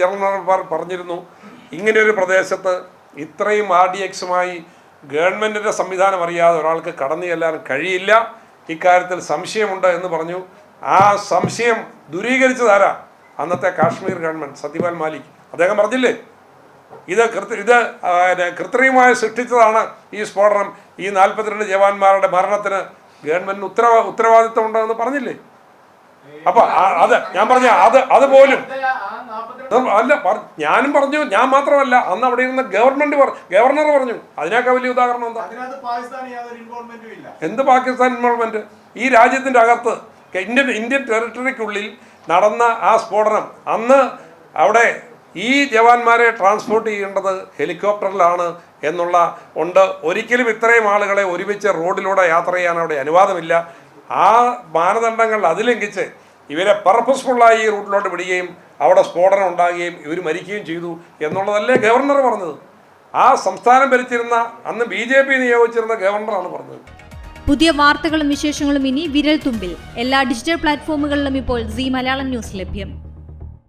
General പറഞ്ഞിരുന്നു ഇങ്ങനെയൊരു പ്രദേശത്ത് ഇത്രയും ആർ ഡി എക്സുമായി ഗവൺമെന്റിന്റെ സംവിധാനം അറിയാതെ ഒരാൾക്ക് കടന്നു ചെല്ലാൻ കഴിയില്ല. ഇക്കാര്യത്തിൽ സംശയമുണ്ട് എന്ന് പറഞ്ഞു. ആ സംശയം ദൂരീകരിച്ചതാരാ അന്നത്തെ കാശ്മീർ ഗവൺമെന്റ് സത്യപാൽ മാലിക്. അദ്ദേഹം പറഞ്ഞില്ലേ? ഇത് കൃത്യ ഇത് കൃത്രിമമായി സൃഷ്ടിച്ചതാണ് ഈ സ്ഫോടനം. ഈ നാൽപ്പത്തിരണ്ട് ജവാന്മാരുടെ മരണത്തിന് ഗവൺമെന്റിന് ഉത്തരവാ ഉത്തരവാദിത്വം ഉണ്ടെന്ന് പറഞ്ഞില്ലേ? അപ്പൊ അത് ഞാൻ പറഞ്ഞ അത് അതുപോലും അത് അല്ല ഞാനും പറഞ്ഞു ഞാൻ മാത്രമല്ല അന്ന് അവിടെ ഇരുന്ന ഗവൺമെന്റ് ഗവർണർ പറഞ്ഞു അതിനൊക്കെ വലിയ ഉദാഹരണം എന്താ? എന്ത് പാകിസ്ഥാൻ ഇൻവോൾവ്മെന്റ് ഈ രാജ്യത്തിന്റെ അകത്ത് ഇന്ത്യൻ ഇന്ത്യൻ ടെറിട്ടറിക്കുള്ളിൽ നടന്ന ആ സ്ഫോടനം അന്ന് അവിടെ ഈ ജവാന്മാരെ ട്രാൻസ്പോർട്ട് ചെയ്യേണ്ടത് ഹെലികോപ്റ്ററിലാണ് എന്നുള്ള ഉണ്ട്. ഒരിക്കലും ഇത്രയും ആളുകളെ ഒരുമിച്ച് റോഡിലൂടെ യാത്ര ചെയ്യാൻ അവിടെ അനുവാദമില്ല. ആ മാനദണ്ഡങ്ങൾ അതിലംഘിച്ച് ഇവരെ പർപ്പസ്ഫുള്ളായി ഈ റൂട്ടിലോട്ട് വിടുകയും അവിടെ സ്ഫോടനം ഉണ്ടാകുകയും ഇവർ മരിക്കുകയും ചെയ്തു എന്നുള്ളതല്ലേ ഗവർണർ പറഞ്ഞത്. ആ സംസ്ഥാനം ഭരിച്ചിരുന്ന അന്ന് ബി ജെ പി നിയോഗിച്ചിരുന്ന ഗവർണറാണ് പറഞ്ഞത്. പുതിയ വാർത്തകളും വിശേഷങ്ങളും ഇനി വിരൽ തുമ്പിൽ എല്ലാ ഡിജിറ്റൽ പ്ലാറ്റ്ഫോമുകളിലും ഇപ്പോൾ സി മലയാളം ന്യൂസ് ലഭ്യം.